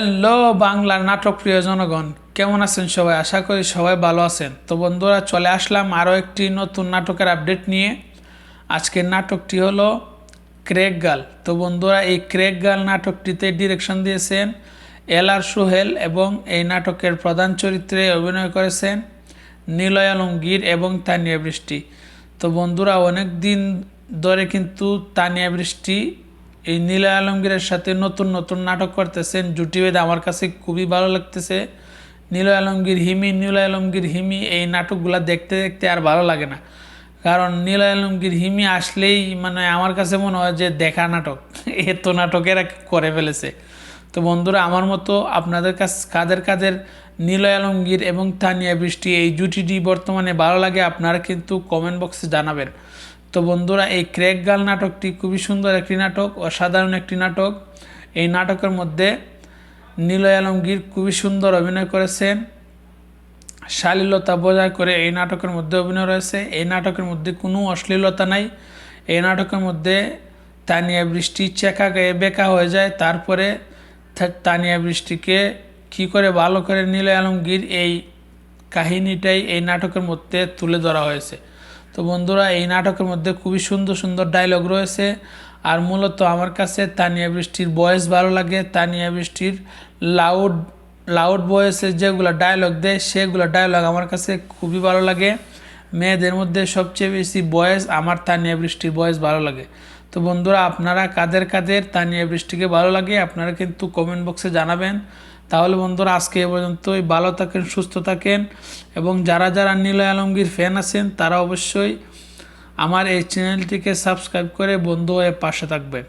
Hello বাংলার নাটক প্রিয় জনগণ, কেমন আছেন সবাই? আশা করি সবাই ভালো আছেন। তো বন্ধুরা, চলে আসলাম আরও একটি নতুন নাটকের আপডেট নিয়ে। আজকের নাটকটি হলো ক্রেক গাল। তো বন্ধুরা, এই ক্রেক গাল নাটকটিতে ডিরেকশন দিয়েছেন এল আর সোহেল এবং এই নাটকের প্রধান চরিত্রে অভিনয় করেছেন নিলয় আলমগীর এবং তানিয়া বৃষ্টি। তো বন্ধুরা, অনেক দিন ধরে কিন্তু তানিয়া বৃষ্টি এই নীলা আলমগীরের সাথে নতুন নতুন নাটক করতেছেন, জুটি বেদ আমার কাছে খুবই ভালো লাগতেছে। নীল আলমগীর হিমি, নীল আলমগীর হিমি, এই নাটকগুলো দেখতে দেখতে আর ভালো লাগে না। কারণ নীল আলমগীর হিমি আসলেই মানে আমার কাছে মনে হয় যে দেখা নাটক, এত নাটকেরা করে ফেলেছে। তো বন্ধুরা, আমার মতো আপনাদের কাছ, কাদের কাদের নীলয় আলমগীর এবং তানিয়া বৃষ্টি এই জুটিটি বর্তমানে ভালো লাগে আপনারা কিন্তু কমেন্ট বক্সে জানাবেন। তো বন্ধুরা, এই ক্রেক গাল নাটকটি খুবই সুন্দর একটি নাটক, অসাধারণ একটি নাটক। এই নাটকের মধ্যে নীলয় আলমগীর খুবই সুন্দর অভিনয় করেছেন। শালীলতা বজায় করে এই নাটকের মধ্যে অভিনয় রয়েছে। এই নাটকের মধ্যে কোনো অশ্লীলতা নাই। এই নাটকের মধ্যে তানিয়া বৃষ্টি চেকা গায়ে বেকা হয়ে যায়। তারপরে তানিয়া বৃষ্টিকে কী করে ভালো করে নীলয় আলমগীর এই কাহিনীটাই এই নাটকের মধ্যে তুলে ধরা হয়েছে। তো বন্ধুরা, এই নাটকের মধ্যে খুবই সুন্দর সুন্দর ডায়লগ রয়েছে। আর মূলত আমার কাছে তানিয়া বৃষ্টির ভয়েস ভালো লাগে। তানিয়া বৃষ্টির লাউড লাউড ভয়েসে যেগুলো ডায়লগ দেয়, সেগুলো ডায়লগ আমার কাছে খুবই ভালো লাগে। মেয়েদের মধ্যে সবচেয়ে বেশি বয়েস আমার তানিয়া বৃষ্টির বয়েস ভালো লাগে। তো বন্ধুরা, আপনারা কাদের কাদের তানিয়া বৃষ্টিকে ভালো লাগে, আপনারা কিন্তু কমেন্ট বক্সে জানাবেন। তাহলে বন্ধুরা, আজকে এ পর্যন্তই। ভালো থাকেন, সুস্থ থাকেন এবং যারা যারা নীলয় আলমগীর ফ্যান আছেন, তারা অবশ্যই আমার এই চ্যানেলটিকে সাবস্ক্রাইব করে বন্ধু হয়ে পাশে থাকবেন